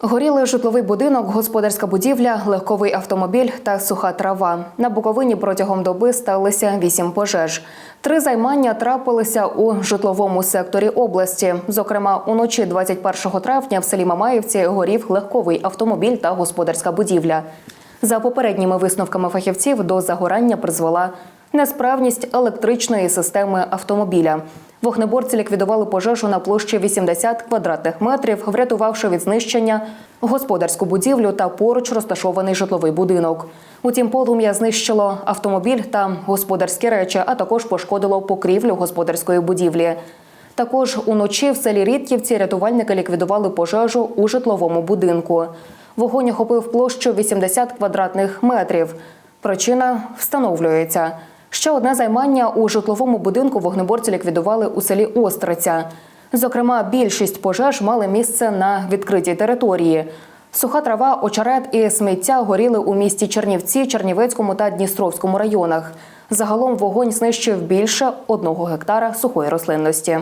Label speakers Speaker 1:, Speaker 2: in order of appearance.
Speaker 1: Горіли житловий будинок, господарська будівля, легковий автомобіль та суха трава. На Буковині протягом доби сталися вісім пожеж. Три займання трапилися у житловому секторі області. Зокрема, уночі 21 травня в селі Мамаївці горів легковий автомобіль та господарська будівля. За попередніми висновками фахівців, до загорання призвела несправність електричної системи автомобіля. Вогнеборці ліквідували пожежу на площі 80 квадратних метрів, врятувавши від знищення господарську будівлю та поруч розташований житловий будинок. Утім, полум'я знищило автомобіль та господарські речі, а також пошкодило покрівлю господарської будівлі. Також уночі в селі Рідківці рятувальники ліквідували пожежу у житловому будинку. Вогонь охопив площу 80 квадратних метрів. Причина встановлюється. Ще одне займання у житловому будинку вогнеборці ліквідували у селі Остриця. Зокрема, більшість пожеж мали місце на відкритій території. Суха трава, очерет і сміття горіли у місті Чернівці, Чернівецькому та Дністровському районах. Загалом вогонь знищив більше одного гектара сухої рослинності.